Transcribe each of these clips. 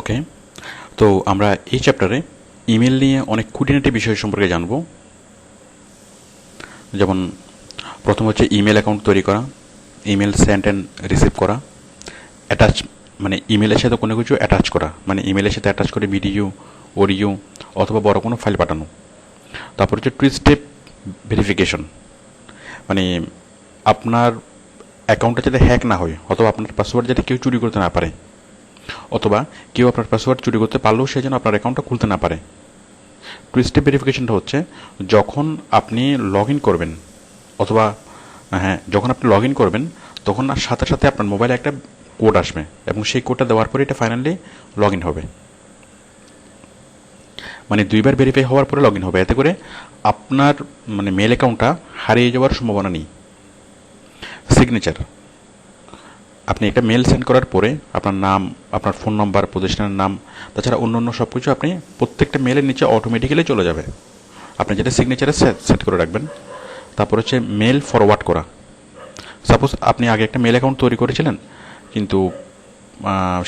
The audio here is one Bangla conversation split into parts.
ওকে তো আমরা এই চ্যাপ্টারে ইমেল নিয়ে অনেক খুঁটিনাটি বিষয় সম্পর্কে জানব। যেমন, প্রথম হচ্ছে ইমেল অ্যাকাউন্ট তৈরি করা ইমেল সেন্ড অ্যান্ড রিসিভ করা অ্যাটাচ মানে ইমেলের সাথে কোনো কিছু অ্যাটাচ করা মানে ইমেলের সাথে অ্যাটাচ করে ভিডিও অডিও অথবা বড় কোনো ফাইল পাঠানো। তারপর হচ্ছে টু স্টেপ ভেরিফিকেশন মানে আপনার অ্যাকাউন্টটা যাতে হ্যাক না হয়, অথবা আপনার পাসওয়ার্ড যাতে কেউ চুরি করতে না পারে। অথবা কেউ আপনার পাসওয়ার্ড চুরি করতে পারলেও সে যেন আপনার অ্যাকাউন্টটা খুলতে না পারে। টু স্টেপ ভেরিফিকেশনটা হচ্ছে, যখন আপনি লগ ইন করবেন, অথবা হ্যাঁ যখন আপনি লগ ইন করবেন, তখন আর সাথে সাথে আপনার মোবাইলে একটা কোড আসবে এবং সেই কোডটা দেওয়ার পরে এটা ফাইনালি লগ ইন হবে। মানে দুইবার ভেরিফাই হওয়ার পরে লগ ইন হবে। এতে করে আপনার মানে মেল অ্যাকাউন্টটা হারিয়ে যাওয়ার সম্ভাবনা নেই। সিগনেচার আপনি একটা মেল সেন্ড করার পরে আপনার নাম, আপনার ফোন নম্বর প্রতিষ্ঠানের নাম, তাছাড়া অন্য অন্য সব কিছু আপনি প্রত্যেকটা মেলের নিচে অটোমেটিক্যালি চলে যাবে। আপনি যেটা সিগনেচারে সেট করে রাখবেন, তারপর হচ্ছে মেল ফরওয়ার্ড করা। সাপোজ আপনি আগে একটা মেল অ্যাকাউন্ট তৈরি করেছিলেন, কিন্তু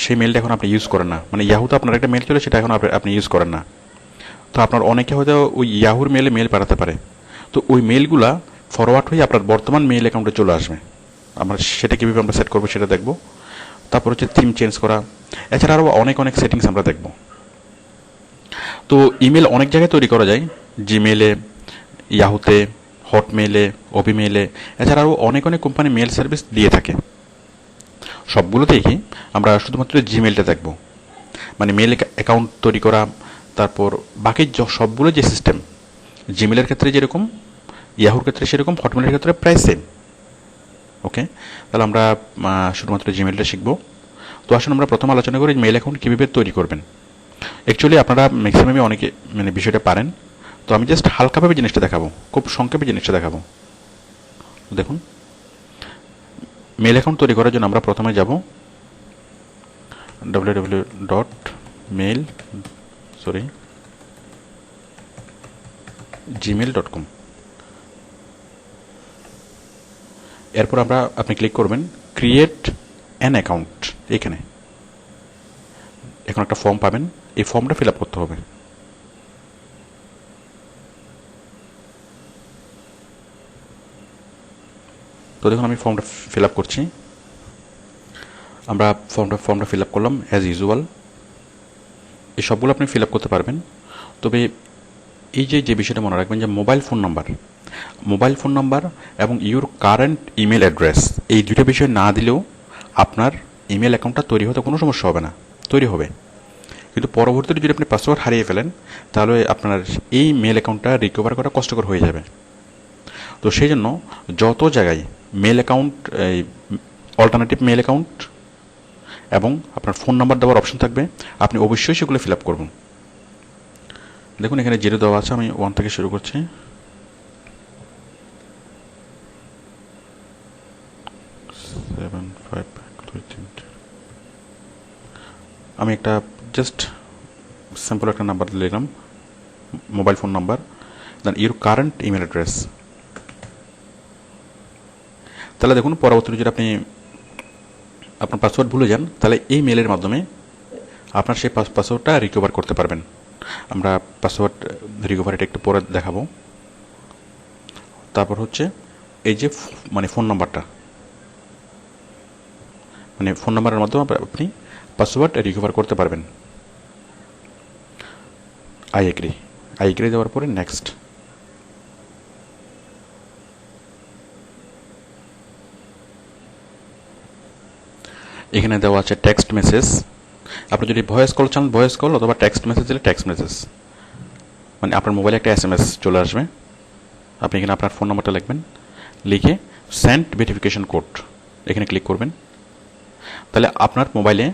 সেই মেলটা এখন আপনি ইউজ করেন না। মানে ইয়াহুতে আপনার একটা মেল চলে, সেটা এখন আপনি ইউজ করেন না। তো আপনার অনেকে হয়তো ওই ইয়াহুর মেলে মেল পাঠাতে পারে। তো ওই মেলগুলা ফরওয়ার্ড হয়ে আপনার বর্তমান মেল অ্যাকাউন্টে চলে আসবে। আমরা সেটা কীভাবে আমরা সেট করব সেটা দেখব। তারপর হচ্ছে থিম চেঞ্জ করা। এছাড়া আরও অনেক অনেক সেটিংস আমরা দেখব। তো ইমেল অনেক জায়গায় তৈরি করা যায়। জিমেলে ইয়াহুতে হটমেলে অবিমেলে এছাড়া আরও অনেক অনেক কোম্পানি মেল সার্ভিস দিয়ে থাকে। সবগুলোতেই কি আমরা শুধুমাত্র জিমেলটা দেখব। মানে মেল অ্যাকাউন্ট তৈরি করা, তারপর বাকি সবগুলো যে সিস্টেম জিমেলের ক্ষেত্রে যেরকম ইয়াহুর ক্ষেত্রে সেরকম হটমেলের ক্ষেত্রে প্রায় সেম ওকে? তাহলে আমরা শুধুমাত্র জিমেলটা শিখব। তো আসুন আমরা প্রথম আলোচনা করি মেল অ্যাকাউন্ট কীভাবে তৈরি করবেন। অ্যাকচুয়ালি আপনারা ম্যাক্সিমামই অনেকে মানে বিষয়টা পারেন। তো আমি জাস্ট হালকাভাবে জিনিসটা দেখাবো। খুব সংক্ষেপে জিনিসটা দেখাবো। দেখুন। মেল অ্যাকাউন্ট তৈরি করার জন্য আমরা প্রথমে যাব W W dot mail sorry Gmail dot com এরপর আমরা, আপনি ক্লিক করবেন ক্রিয়েট অ্যান অ্যাকাউন্ট এখানে। এখন একটা ফর্ম পাবেন। এই ফর্মটা ফিল আপ করতে হবে। তো দেখুন, আমি ফর্মটা ফিল আপ করছি। আমরা ফর্মটা ফর্মটা ফিল আপ করলাম অ্যাজ ইউজুয়াল এই সবগুলো আপনি ফিল আপ করতে পারবেন। তবে এই যে যে বিষয়টা মনে রাখবেন যে mobile phone number mobile phone number এবং ইউর কারেন্ট ইমেল অ্যাড্রেস এই দুটো বিষয় না দিলেও আপনার ইমেল অ্যাকাউন্টটা তৈরি হতে কোনো সমস্যা হবে না, তৈরি হবে। কিন্তু পরবর্তীতে যদি আপনি পাসওয়ার্ড হারিয়ে ফেলেন, তাহলে আপনার এই মেল অ্যাকাউন্টটা রিকভার করা কষ্টকর হয়ে যাবে। তো সেই জন্য যত জায়গায় মেল অ্যাকাউন্ট এই অল্টারনেটিভ মেল অ্যাকাউন্ট এবং আপনার ফোন নাম্বার দেওয়ার অপশন থাকবে, আপনি অবশ্যই সেগুলো ফিল আপ করবেন। দেখুন, এখানে জিরো দেওয়া আছে, আমি ওয়ান থেকে শুরু করছি। সেভেন ফাইভ আমি একটা জাস্ট সিম্পল একটা নাম্বার দিলাম mobile phone number then your current email address তাহলে দেখুন পরবর্তীতে যদি আপনি আপনার পাসওয়ার্ড ভুলে যান, তাহলে এই মেলের মাধ্যমে আপনার সেই পাসওয়ার্ডটা রিকভার করতে পারবেন। আমরা পাসওয়ার্ড রিকভারিটা একটু পরে দেখাবো। তারপর হচ্ছে এই যে মানে ফোন নাম্বারটা মানে ফোন নাম্বারের মাধ্যমে আপনি পাসওয়ার্ড রিকভার করতে পারবেন। আই এগ্রি আই এগ্রি দেওয়ার পরে নেক্সট এখানে দেওয়া আছে টেক্সট মেসেজ আপনি যদি ভয়েস কল চান ভয়েস কল অথবা টেক্সট মেসেজ দিলে টেক্সট মেসেজ মানে আপনার মোবাইলে একটা এস এম এস চলে আসবে। আপনি এখানে আপনার ফোন নাম্বারটা লিখবেন। লিখে সেন্ট ভেরিফিকেশন কোড এখানে ক্লিক করবেন। তাহলে আপনার মোবাইলে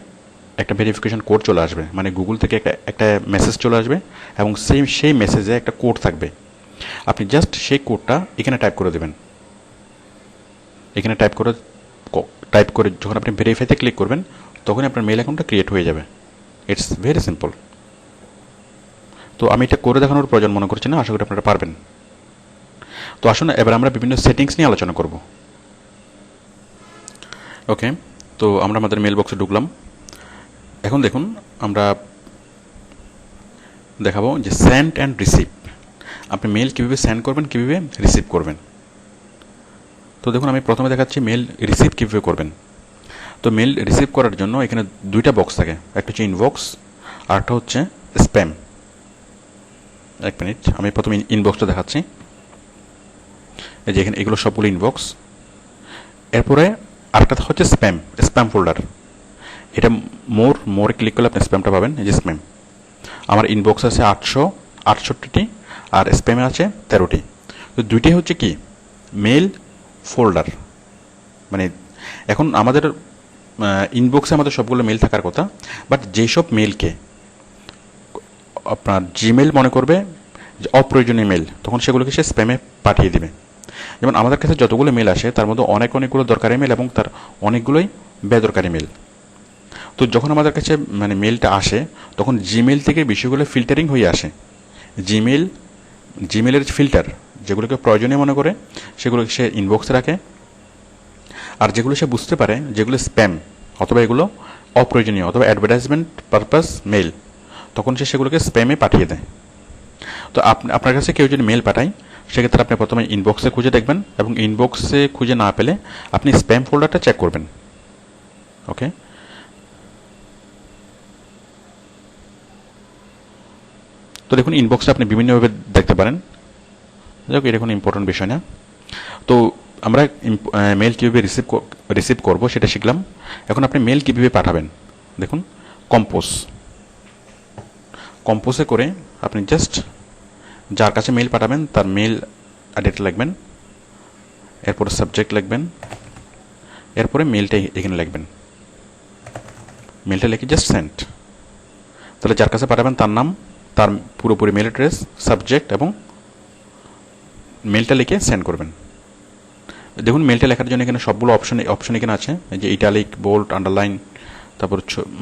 একটা ভেরিফিকেশন কোড চলে আসবে। মানে গুগল থেকে একটা একটা মেসেজ চলে আসবে এবং সেই সেই মেসেজে একটা কোড থাকবে। আপনি জাস্ট সেই কোডটা এখানে টাইপ করে দেবেন। এখানে টাইপ করে টাইপ করে যখন আপনি ভেরিফাইতে ক্লিক করবেন তখনই আপনার মেল অ্যাকাউন্টটা ক্রিয়েট হয়ে যাবে। ইটস ভেরি সিম্পল তো আমি এটা করে দেখানোর প্রয়োজন মনে করছি না, আশা করি আপনারা পারবেন। তো আসুন এবার আমরা বিভিন্ন সেটিংস নিয়ে আলোচনা করব। ওকে তো আমরা আমাদের মেল বক্সে ঢুকলাম। এখন দেখুন, আমরা দেখাবো যে সেন্ড অ্যান্ড রিসিভ আপনি মেল কীভাবে সেন্ড করবেন, কীভাবে রিসিভ করবেন? তো দেখুন, আমি প্রথমে দেখাচ্ছি মেল রিসিভ কীভাবে করবেন। তো মেল রিসিভ করার জন্য এখানে দুইটা বক্স থাকে। একটা হচ্ছে ইনবক্স আর একটা হচ্ছে স্প্যাম এক মিনিট আমি প্রথমে ইনবক্সটা দেখাচ্ছি। এই যে এখানে এগুলো সবগুলো ইনবক্স এরপরে আরেকটা হচ্ছে স্প্যাম স্প্যাম ফোল্ডার এটা মোর, মোরে ক্লিক করলে আপনি স্প্যামটা পাবেন, এই যে স্প্যাম আমার ইনবক্স আছে আটশো, আটষট্টিটি, আর স্প্যামে আছে তেরোটি। তো দুইটি হচ্ছে কি? মেল ফোল্ডার মানে এখন আমাদের ইনবক্সে আমাদের সবগুলো মেল থাকার কথা বাট যেসব মেলকে আপনার জিমেল মনে করবে, যে অপ্রয়োজনীয় মেল তখন সেগুলোকে সে স্প্যামে পাঠিয়ে দেবে। যেমন আমাদের কাছে যতগুলো মেল আসে, তার মধ্যে অনেক অনেকগুলো দরকারি মেল এবং তার অনেকগুলোই বেদরকারি মেল তো যখন আমাদের কাছে মানে মেলটা আসে, তখন জিমেল থেকে বিষয়গুলো ফিল্টারিং হয়ে আসে। জিমেল জিমেলের ফিল্টার যেগুলোকে প্রয়োজনীয় মনে করে, সেগুলোকে সে ইনবক্সে রাখে আর যেগুলো সে বুঝতে পারে, যেগুলো স্প্যাম অথবা এগুলো অপ্রয়োজনীয়, অথবা অ্যাডভার্টাইজমেন্ট পারপাস মেল তখন সে সেগুলোকে স্প্যামে পাঠিয়ে দেয়। তো আপনি আপনার কাছে কেউ যদি মেল পাঠায়, সেক্ষেত্রে আপনি প্রথমে ইনবক্সে খুঁজে দেখবেন এবং ইনবক্সে খুঁজে না পেলে আপনি স্প্যাম ফোল্ডারটা চেক করবেন। ওকে তো দেখুন ইনবক্সে আপনি বিভিন্নভাবে দেখতে পারেন। যাই এটা কোনো ইম্পর্টেন্ট বিষয় না। তো আমরা মেল কীভাবে রিসিভ রিসিভ করব সেটা শিখলাম। এখন আপনি মেল কীভাবে পাঠাবেন? দেখুন কম্পোজ কম্পোজে করে আপনি জাস্ট যার কাছে মেল পাঠাবেন, তার মেল আইডিটা লাগবেন এরপরে সাবজেক্ট লিখবেন, এরপরে মেলটা এখানে লিখবেন। মেলটা লিখে জাস্ট সেন্ড তাহলে যার কাছে পাঠাবেন, তার নাম, তার পুরোপুরি মেল অ্যাড্রেস সাবজেক্ট এবং মেলটা লিখে সেন্ড করবেন। দেখুন মেলটা লেখার জন্য এখানে সবগুলো অপশন অপশন এখানে আছে। যে ইটালিক বোল্ড আন্ডারলাইন তারপর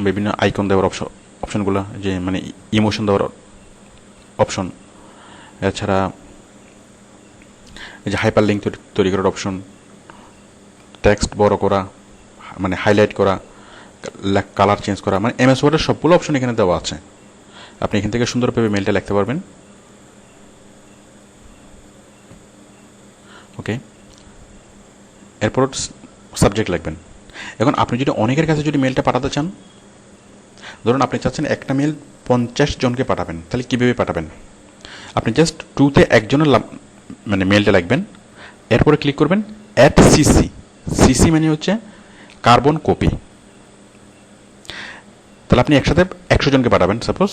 বিভিন্ন আইকন দেওয়ার অপশন অপশনগুলো যে মানে ইমোশন দেওয়ার অপশন এছাড়া যে হাইপার লিঙ্ক তৈরি করার অপশন টেক্সট বড় করা মানে হাইলাইট করা কালার চেঞ্জ করা মানে এমএস ওয়ার্ডের সবগুলো অপশন এখানে দেওয়া আছে। আপনি এখান থেকে সুন্দরভাবে মেলটা লিখতে পারবেন। ওকে এরপর সাবজেক্ট লিখবেন। এখন আপনি যদি অনেকের কাছে যদি মেলটা পাঠাতে চান, ধরুন আপনি চাচ্ছেন একটা মেল পঞ্চাশ জনকে পাঠাবেন, তাহলে কীভাবে পাঠাবেন? আপনি জাস্ট টুতে একজনের মানে মেলটা লাগবেন এরপরে ক্লিক করবেন অ্যাট সিসি সিসি মানে হচ্ছে কার্বন কপি তাহলে আপনি একসাথে একশো জনকে পাঠাবেন সাপোজ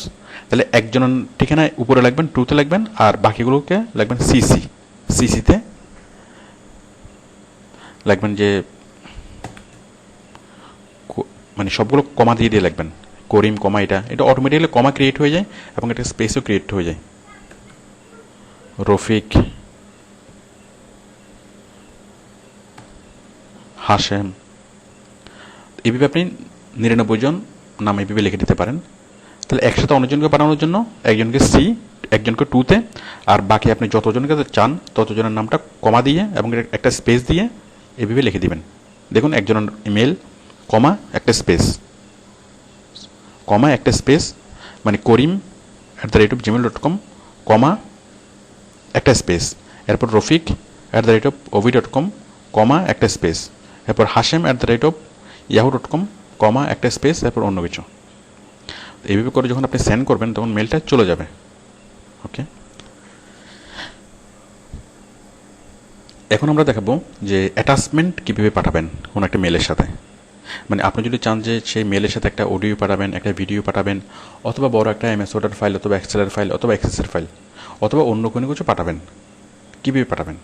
তাহলে একজনের ঠিকানায় উপরে লাগবেন টুতে লাগবেন আর বাকিগুলোকে লাগবেন সিসি সিসিতে লাগবেন যে মানে সবগুলো কমা দিয়ে দিয়ে লাগবেন। করিম কমা এটা। এটা অটোমেটিক্যালি কমা ক্রিয়েট হয়ে যায় এবং এটা স্পেসও ক্রিয়েট হয়ে যায়। রফিক হাসেম এইভাবে আপনি নিরানব্বই জন নাম এইভাবে লিখে দিতে পারেন। তাহলে একসাথে অন্যজনকে পাঠানোর জন্য একজনকে সি একজনকে টুতে আর বাকি আপনি যতজনকে চান ততজনের নামটা কমা দিয়ে এবং একটা স্পেস দিয়ে এভাবে লিখে দিবেন। দেখুন একজনের ইমেল কমা একটা স্পেস কমা একটা স্পেস মানে Karim at the rate of Gmail dot com comma একটা স্পেস এরপর Rafiq at the rate of Ovi dot com comma একটা স্পেস এরপর Hashem at the rate of Yahoo dot com comma একটা স্পেস এরপর অন্য কিছু। এইভাবে করে যখন আপনি সেন্ড করবেন, তখন মেলটা চলে যাবে। ওকে এখন আমরা দেখাবো যে অ্যাটাচমেন্ট কীভাবে পাঠাবেন কোনো একটা মেলের সাথে। মানে আপনি যদি চান যে সেই মেলের সাথে একটা অডিও পাঠাবেন, একটা ভিডিও পাঠাবেন, অথবা বড় একটা এমএস ওয়ার্ডার ফাইল অথবা এক্সেলের ফাইল অথবা এক্সেসের ফাইল অথবা অন্য কোনো কিছু পাঠাবেন, কীভাবে পাঠাবেন?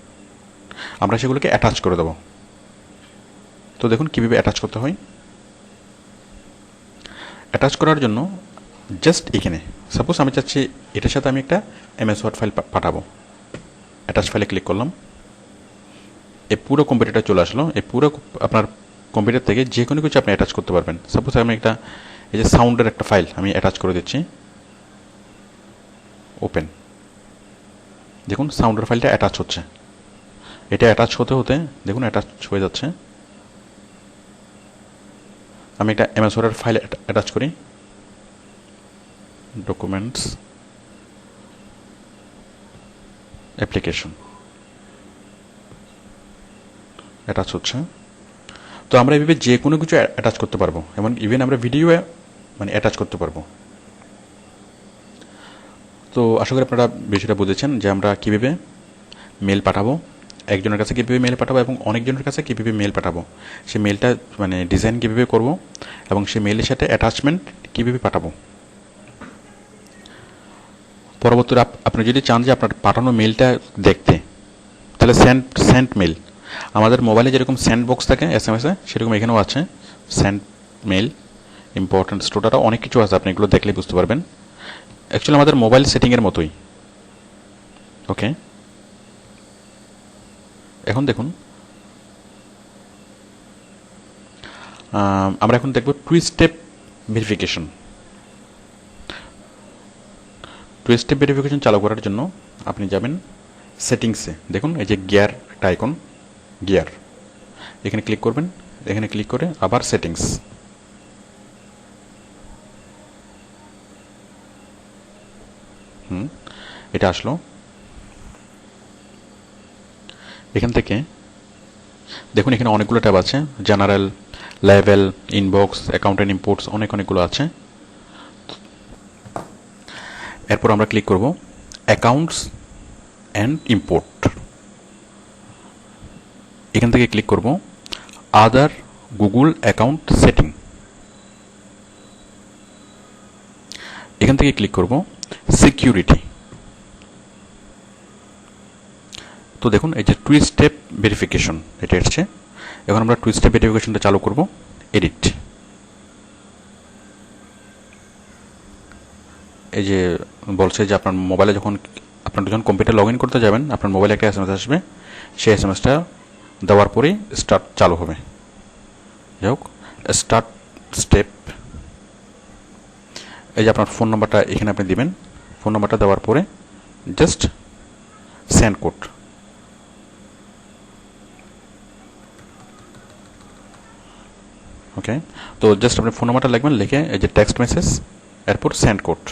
আমরা সেগুলোকে অ্যাটাচ করে দেবো। তো দেখুন কীভাবে অ্যাটাচ করতে হয়। অ্যাটাচ করার জন্য জাস্ট এখানে সাপোজ আমি চাচ্ছি এটার সাথে আমি একটা এমএস ওয়ার্ড ফাইল পাঠাবো। অ্যাটাচ ফাইলে ক্লিক করলাম। এই পুরো কম্পিউটারটা চলে আসলো। এই পুরো আপনার কম্পিউটার থেকে যে কোনো কিছু আপনি অ্যাটাচ করতে পারবেন। সাপোজ আমি একটা, এই যে সাউন্ডের একটা ফাইল আমি অ্যাটাচ করে দিচ্ছি। ওপেন দেখুন সাউন্ডের ফাইলটা অ্যাটাচ হচ্ছে। এটা অ্যাটাচ হতে হতে, দেখুন অ্যাটাচ হয়ে যাচ্ছে। আমি একটা ওয়ার্ডের ফাইল অ্যাটাচ করি। ডকুমেন্টস অ্যাপ্লিকেশন অ্যাটাচ হচ্ছে। তো আমরা এভাবে যে কোনো কিছু অ্যাটাচ করতে পারব। এমন ইভেন আমরা ভিডিও মানে অ্যাটাচ করতে পারব। তো আশা করি আপনারা বিষয়টা বুঝেছেন যে আমরা কীভাবে মেল পাঠাবো, একজনের কাছে কীভাবে মেল পাঠাবো এবং অনেকজনের কাছে কীভাবে মেল পাঠাবো। সে মেলটা মানে ডিজাইন কীভাবে করব এবং সে মেলের সাথে অ্যাটাচমেন্ট কীভাবে পাঠাবো। পরবর্তী আপ- আপনি যদি চান যে আপনার পাঠানো মেলটা দেখতে, তাহলে সেন্ট সেন্ড মেল আমাদের মোবাইলে যেরকম স্যান্ড বক্স থাকে এস এম এসে সেরকম এখানেও আছে। স্যান্ড মেল ইম্পর্টেন্ট স্টোটারও অনেক কিছু আছে আপনি এগুলো দেখলে বুঝতে পারবেন। অ্যাকচুয়ালি আমাদের মোবাইল সেটিংয়ের মতোই। ওকে এখন দেখুন। আম, আমরা এখন দেখব two step verification two step verification চালু করার জন্য আপনি যাবেন সেটিংসে দেখুন এই যে গিয়ার একটা আইকন গিয়ার এখানে ক্লিক করবেন, এখানে ক্লিক করে আবার সেটিংস হুম, এটা আসলো। এখান থেকে, দেখুন এখানে অনেকগুলো ট্যাব আছে জেনারেল লেভেল ইনবক্স অ্যাকাউন্ট অ্যান্ড ইম্পোর্টস অনেক অনেকগুলো আছে। এরপর আমরা ক্লিক করব অ্যাকাউন্টস অ্যান্ড ইম্পোর্ট এখান থেকে ক্লিক করব আদার গুগল অ্যাকাউন্ট সেটিং এখান থেকে ক্লিক করব সিকিউরিটি তো দেখুন, এই যে টু স্টেপ ভেরিফিকেশন এটা এসছে। এখন আমরা টু স্টেপ ভেরিফিকেশনটা চালু করব এডিট এই যে বলছে যে আপনার মোবাইলে যখন, আপনার যখন কম্পিউটার লগ ইন করতে যাবেন, আপনার মোবাইলে একটা এস এম এস আসবে। সেই এস এম এসটা দেওয়ার পরেই স্টার্ট চালু হবে। যাই হোক স্টার্ট স্টেপ এই যে আপনার ফোন নাম্বারটা এখানে আপনি দিবেন। ফোন নাম্বারটা দেওয়ার পরে জাস্ট সেন্ড কোড ওকে তো জাস্ট আপনি ফোন নাম্বারটা লিখবেন, লিখে এই যে টেক্সট মেসেজ এরপর সেন্ড কোড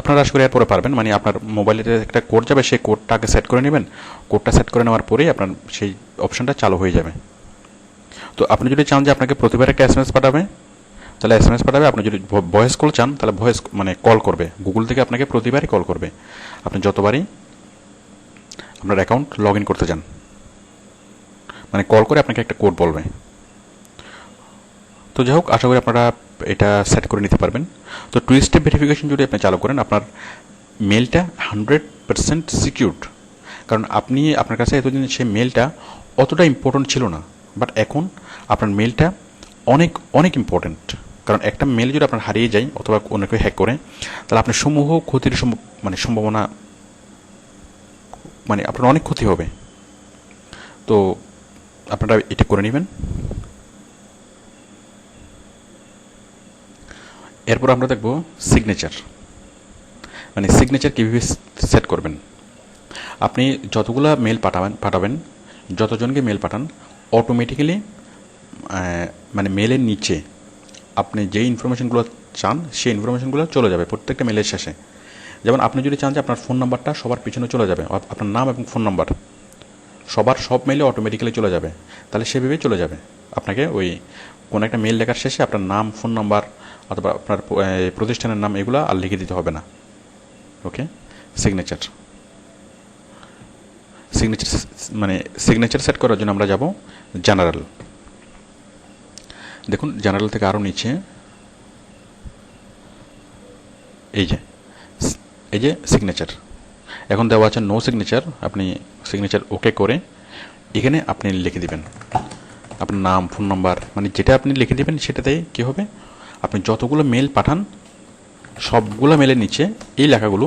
আপনারা আশা করি এরপরে পারবেন। মানে আপনার মোবাইলে একটা কোড যাবে, সেই কোডটা আগে সেট করে নেবেন। কোডটা সেট করে নেওয়ার পরেই আপনার সেই অপশনটা চালু হয়ে যাবে। তো আপনি যদি চান যে আপনাকে প্রতিবার একটা এস পাঠাবে, তাহলে এস এম এস পাঠাবে। আপনি যদি ভয়েস কল চান, তাহলে ভয়েস মানে কল করবে। গুগল থেকে আপনাকে প্রতিবারই কল করবে। আপনি যতবারই আপনার অ্যাকাউন্ট লগ ইন করতে চান মানে কল করে আপনাকে একটা কোড বলবে। তো যাই হোক, আশা করি আপনারা এটা সেট করে নিতে পারবেন। তো টু স্টেপ ভেরিফিকেশন যদি আপনি চালু করেন, আপনার মেলটা হান্ড্রেড পার্সেন্ট সিকিউরড কারণ আপনি, আপনার কাছে এতদিন সেই মেলটা অতটা ইম্পর্টেন্ট ছিল না। বাট এখন আপনার মেলটা অনেক অনেক ইম্পর্টেন্ট কারণ একটা মেল যদি আপনার হারিয়ে যায় অথবা অন্য কেউ হ্যাক করে, তাহলে আপনার সমূহ ক্ষতির মানে সম্ভাবনা মানে আপনার অনেক ক্ষতি হবে। তো আপনারা এটা করে নেবেন। এরপর আমরা দেখব সিগনেচার মানে সিগনেচার কীভাবে সেট করবেন? আপনি যতগুলো মেল পাঠাবেন পাঠাবেন, যতজনকে মেল পাঠান অটোমেটিক্যালি মানে মেলের নিচে আপনি যে ইনফরমেশনগুলো চান, সেই ইনফরমেশনগুলো চলে যাবে প্রত্যেকটা মেলের শেষে। যেমন আপনি যদি চান যে আপনার ফোন নাম্বারটা সবার পিছনে চলে যাবে আপনার নাম এবং ফোন নাম্বার সবার সব মেলে অটোমেটিক্যালি চলে যাবে। তাহলে সেভাবেই চলে যাবে। আপনাকে ওই কোনো একটা মেল লেখার শেষে আপনার নাম ফোন নাম্বার অথবা আপনার প্রতিষ্ঠানের নাম এগুলো আর লিখে দিতে হবে না। ওকে সিগনেচার সিগনেচার মানে সিগনেচার সেট করার জন্য আমরা যাব জেনারেল দেখুন জেনারেল থেকে আরও নিচে এই যে এই যে সিগনেচার এখন দেওয়া আছে নো সিগনেচার আপনি সিগনেচার ওকে করে এখানে আপনি লিখে দিবেন। আপনার নাম ফোন নাম্বার মানে যেটা আপনি লিখে দিবেন সেটাতেই কী হবে? আপনি যতগুলো মেল পাঠান, সবগুলো মেলের নিচে এই লেখাগুলো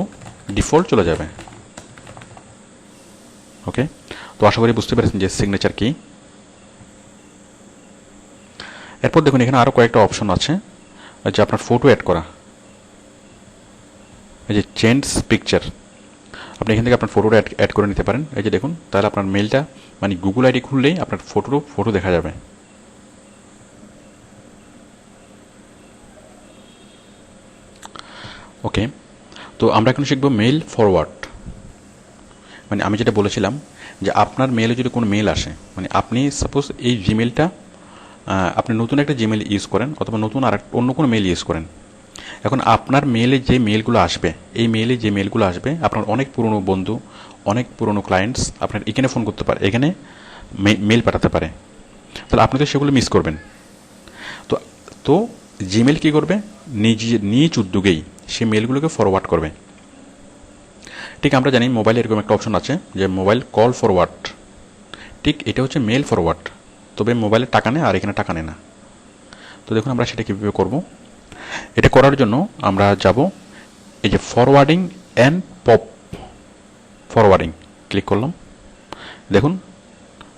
ডিফল্ট চলে যাবে। ওকে তো আশা করি বুঝতে পেরেছেন যে সিগনেচার কি। এরপর দেখুন, এখানে আরও কয়েকটা অপশন আছে, যে আপনার ফটো অ্যাড করা। এই যে চেঞ্জ পিকচার আপনি এখান থেকে আপনার ফটোটা অ্যাড করে নিতে পারেন। এই যে দেখুন, তাহলে আপনার মেলটা মানে গুগল আইডি খুললেই আপনার ফটোরও ফটো দেখা যাবে। ওকে তো আমরা এখন শিখব মেইল ফরওয়ার্ড মানে আমি যেটা বলেছিলাম যে আপনার মেইলে যদি কোনো মেইল আসে মানে আপনি সাপোজ এই জিমেলটা আপনি নতুন একটা জিমেল ইউজ করেন অথবা নতুন আর অন্য কোনো মেইল ইউজ করেন। এখন আপনার মেলে যে মেলগুলো আসবে, এই মেলে যে মেলগুলো আসবে, আপনার অনেক পুরনো বন্ধু, অনেক পুরনো ক্লায়েন্টস আপনার এখানে ফোন করতে পারে, এখানে মেল পাঠাতে পারে। তাহলে আপনি তো সেগুলো মিস করবেন। তো তো জিমেল কী করবে? নিজে, নিজ উদ্যোগেই সে মেলগুলোকে ফরওয়ার্ড করবে। ঠিক আমরা জানি মোবাইলে এরকম একটা অপশন আছে যে মোবাইল কল ফরওয়ার্ড ঠিক এটা হচ্ছে মেল ফরওয়ার্ড তবে মোবাইলে টাকা নেয় আর এখানে টাকা নেয় না। তো দেখুন আমরা সেটা কীভাবে করব। এটা করার জন্য আমরা যাব এই যে forwarding and POP forwarding click করলাম। দেখুন,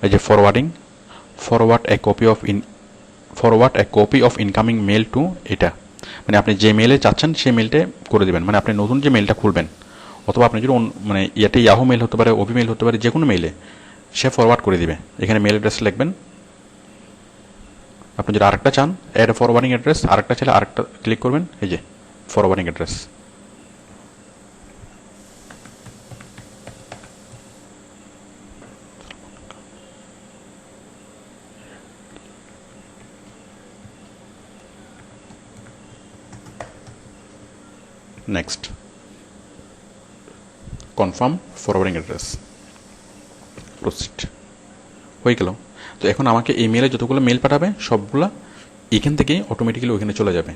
এই যে forwarding forward a copy of in forward a copy of incoming mail to এটা। মানে আপনি যে মেলে চাচ্ছেন সেই মেলটা করে দেবেন। মানে আপনি নতুন যে মেলটা খুলবেন, অথবা আপনি যদি মানে ইয়াতে ইয়াহু মেল হতে পারে ওবি মেল হতে পারে যে কোনো মেলে সে ফরওয়ার্ড করে দিবে। এখানে মেল অ্যাড্রেস লিখবেন। আপনি যদি আরেকটা চান অ্যাড ফরওয়ার্ডিং অ্যাড্রেস আরেকটা চাইলে আরেকটা ক্লিক করবেন, এই যে forwarding address next confirm forwarding address proceed হয়ে গেল। তো এখন আমাকে এই মেলে যতগুলো মেল পাঠাবে, সবগুলা এখান থেকেই অটোমেটিক্যালি ওইখানে চলে যাবে।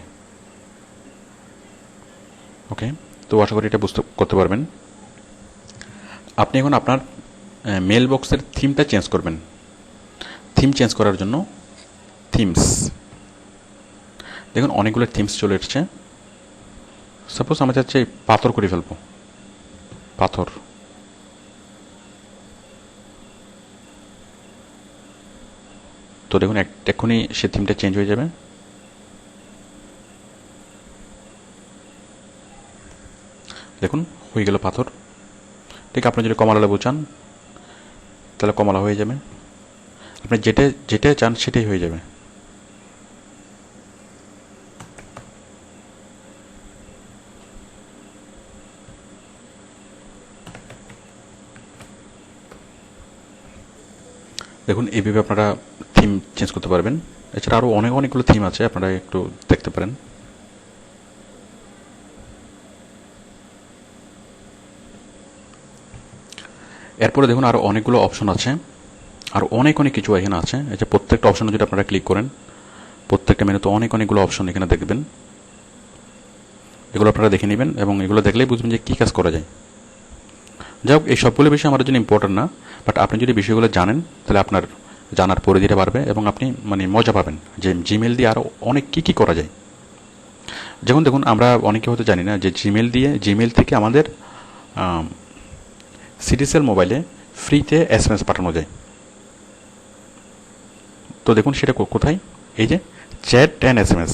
ওকে তো আশা করি এটা বুঝতে, করতে পারবেন। আপনি এখন আপনার মেল বক্সের থিমটা চেঞ্জ করবেন। থিম চেঞ্জ করার জন্য থিমস দেখুন, অনেকগুলো থিমস চলে এসছে। সাপোজ আমরা চাচ্ছি পাথর করে ফেলব। পাথর। তো দেখুন, এক- এক্ষুনি সে থিমটা চেঞ্জ হয়ে যাবে। দেখুন, হয়ে গেল পাথর। ঠিক আপনি যদি কমলা লেবু চান, তাহলে কমলা হয়ে যাবে। আপনি যেটা যেটা চান, সেটাই হয়ে যাবে। দেখুন এইভাবে আপনারা থিম চেঞ্জ করতে পারবেন। এছাড়া আরও অনেক, অনেকগুলো থিম আছে, আপনারা একটু দেখতে পারেন। এরপরে দেখুন আরও অনেকগুলো অপশন আছে। আর অনেক অনেক কিছু এখানে আছে। এই যে প্রত্যেকটা অপশনে যদি আপনারা ক্লিক করেন, প্রত্যেকটা মেনুতে অনেক, অনেকগুলো অপশন এখানে দেখবেন। এগুলো আপনারা দেখে নেবেন এবং এগুলো দেখলেই বুঝবেন যে কী কাজ করা যায়। যাই হোক, এই সবগুলো বিষয় আমাদের জন্য ইম্পর্টেন্ট না বাট আপনি যদি বিষয়গুলো জানেন, তাহলে আপনার জানার পরিধিটা বাড়বে এবং আপনি মানে মজা পাবেন যে জিমেল দিয়ে আরও অনেক কী কী করা যায়। যেমন দেখুন, আমরা অনেকে হয়তো জানি না যে জিমেল দিয়ে জিমেল থেকে আমাদের সিটিসেল মোবাইলে ফ্রিতে এস এম এস পাঠানো যায়। তো দেখুন, সেটা কোথায়? এই যে chat and S M S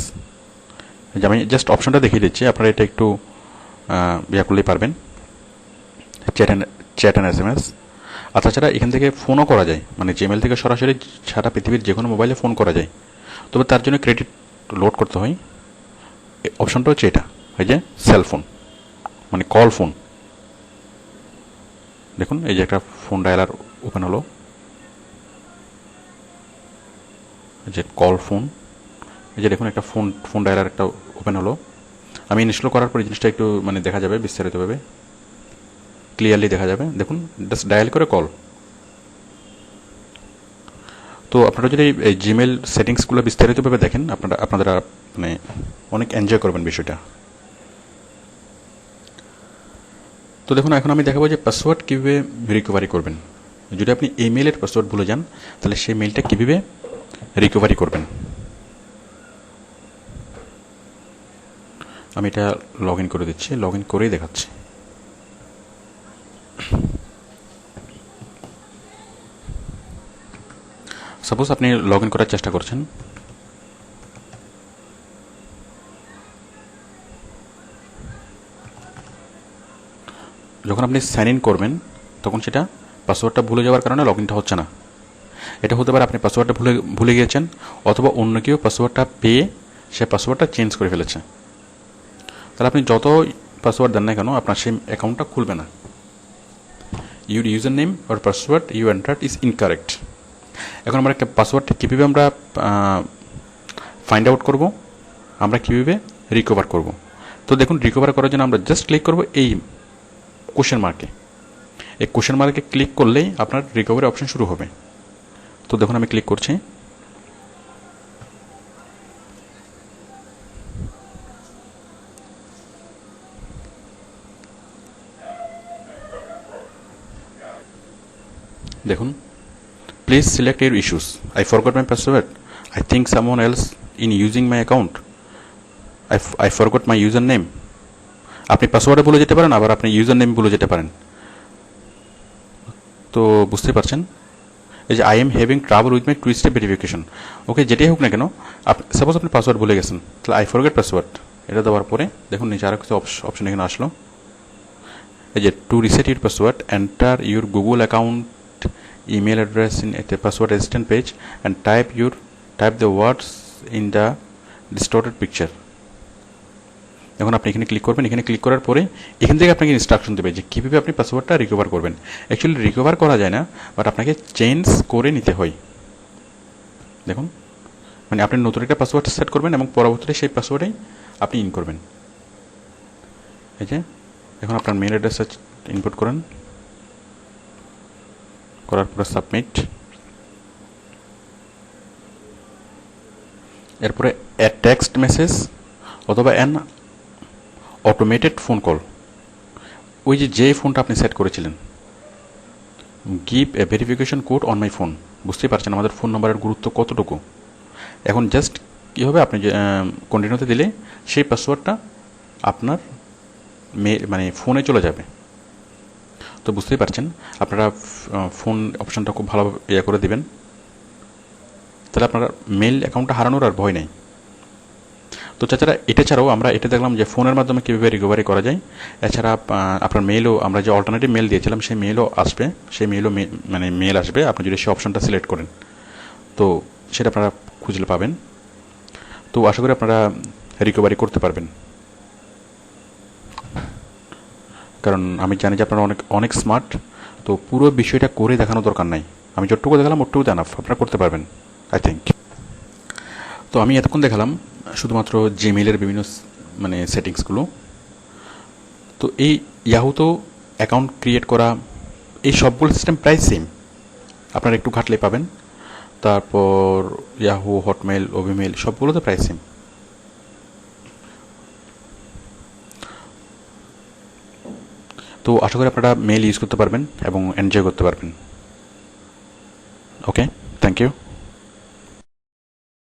আমি জাস্ট অপশনটা দেখিয়ে দিচ্ছি, আপনারা এটা একটু ইয়া করলেই পারবেন। Chat and chat and S M S আর তাছাড়া এখান থেকে ফোনও করা যায়। মানে জিমেল থেকে সরাসরি সারা পৃথিবীর যে কোনো মোবাইলে ফোন করা যায়। তবে তার জন্য ক্রেডিট লোড করতে হয়। অপশনটা হচ্ছে এটা। এই যে সেল ফোন মানে কল ফোন দেখুন, এই যে একটা ফোন ডায়ালার ওপেন হলো। যে কল ফোন এই যে দেখুন, একটা ফোন ফোন ডায়ালার একটা ওপেন হলো। আমি ইনস্টল করার পর জিনিসটা একটু মানে দেখা যাবে বিস্তারিতভাবে। ক্লিয়ারলি দেখা যাবে। দেখুন জাস্ট ডায়াল করে কল তো আপনারা যদি এই জিমেল সেটিংসগুলো বিস্তারিতভাবে দেখেন, আপনারা আপনারা মানে অনেক এনজয় করবেন বিষয়টা। তো দেখুন, এখন আমি দেখাবো যে পাসওয়ার্ড কীভাবে রিকভারি করবেন। যদি আপনি ইমেলের পাসওয়ার্ড ভুলে যান, তাহলে সেই মেলটা কীভাবে রিকভারি করবেন? আমি এটা লগ ইন করে দিচ্ছি লগ ইন করেই দেখাচ্ছি। সাপোজ আপনি লগ করার চেষ্টা করছেন। যখন আপনি সাইন ইন করবেন, তখন সেটা পাসওয়ার্ডটা ভুলে যাওয়ার কারণে লগ ইনটা হচ্ছে না। এটা হতে পারে আপনি পাসওয়ার্ডটা ভুলে ভুলে গিয়েছেন, অথবা অন্য কেউ পাসওয়ার্ডটা পেয়ে সে পাসওয়ার্ডটা চেঞ্জ করে ফেলেছে। তাহলে আপনি যত পাসওয়ার্ড দেন না কেন, আপনার সেই অ্যাকাউন্টটা খুলবে না। Your user name or password you enter is incorrect এখন আমরা পাসওয়ার্ডটা কীভাবে আমরা ফাইন্ড আউট করব? আমরা কীভাবে রিকভার করব? তো দেখুন রিকভার করার জন্য আমরা জাস্ট ক্লিক করব এই কোশ্চেন মার্কে এই কোশ্চেন মার্কে ক্লিক করলেই আপনার রিকভারি অপশন শুরু হবে। তো দেখুন, আমি ক্লিক করছি। দেখুন please select your issues I forgot my password I think someone else in using my account I, forgot my user name আপনি পাসওয়ার্ডে বলে যেতে পারেন আবার আপনি ইউজার নেম বলে যেতে পারেন। তো বুঝতে পারছেন? এই যে I am having trouble with my two step verification okay যেটাই হোক না কেন আপনি সাপোজ আপনি পাসওয়ার্ড ভুলে গেছেন তাহলে আই ফরগেট পাসওয়ার্ড এটা দেওয়ার পরে দেখুন নিচে আরও কিছু অপশন এখানে আসলো। এই যে to reset your password enter your Google account email address in at the password assistant page and type your, type the words in the distorted picture. এখন আপনি এখানে ক্লিক করবেন, এখানে ক্লিক করার পরে এখান থেকে আপনাকে ইনস্ট্রাকশন দেবে যে কীভাবে আপনি পাসওয়ার্ডটা রিকভার করবেন। অ্যাকচুয়ালি রিকভার করা যায় না বাট আপনাকে চেঞ্জ করে নিতে হয়। দেখুন মানে আপনি নতুন একটা পাসওয়ার্ড সেট করবেন এবং পরবর্তীতে সেই পাসওয়ার্ডেই আপনি ইন করবেন। এই যে, এখন আপনার মেল অ্যাড্রেস ইনপুট করেন। করার পরে সাবমিট এরপরে টেক্সট মেসেজ অথবা অ্যান অটোমেটেড ফোন কল ওই যে যে ফোনটা আপনি সেট করেছিলেন give a verification code on my phone বুঝতেই পারছেন আমাদের ফোন নম্বরের গুরুত্ব কতটুকু? এখন জাস্ট কী হবে? আপনি কন্টিনিউতে দিলে সেই পাসওয়ার্ডটা আপনার মে মানে ফোনে চলে যাবে। তো বুঝতেই পারছেন। আপনারা ফোন অপশানটা খুব ভালোভাবে ইয়ে করে দেবেন। তাহলে আপনারা মেল অ্যাকাউন্টটা হারানোর আর ভয় নেই। তো তাছাড়া এটা ছাড়াও আমরা এটা দেখলাম যে ফোনের মাধ্যমে কীভাবে রিকভারি করা যায়। এছাড়া আপনার মেলও আমরা যে অল্টারনেটিভ মেল দিয়েছিলাম, সেই মেলও আসবে। সেই মেলও মানে মেল আসবে। আপনি যদি সেই অপশনটা সিলেক্ট করেন, তো সেটা আপনারা খুঁজলে পাবেন। তো আশা করি আপনারা রিকভারি করতে পারবেন। কারণ আমি জানি যে আপনারা অনেক অনেক স্মার্ট তো পুরো বিষয়টা করে দেখানো দরকার নাই। আমি যতটুকু দেখালাম ওটুকু জানাফ আপনারা করতে পারবেন আই থিঙ্ক তো আমি এতক্ষণ দেখালাম শুধুমাত্র জিমেলের বিভিন্ন মানে সেটিংসগুলো তো এই ইয়াহুতেও অ্যাকাউন্ট ক্রিয়েট করা, এই সবগুলো সিস্টেম প্রায় সেম আপনারা একটু ঘাটলে পাবেন। তারপর ইয়াহু হটমেল ওভিমেল সবগুলো তো প্রায় সেম তো আশা করি আপনারা মেল ইউজ করতে পারবেন এবং এনজয় করতে পারবেন। Okay thank you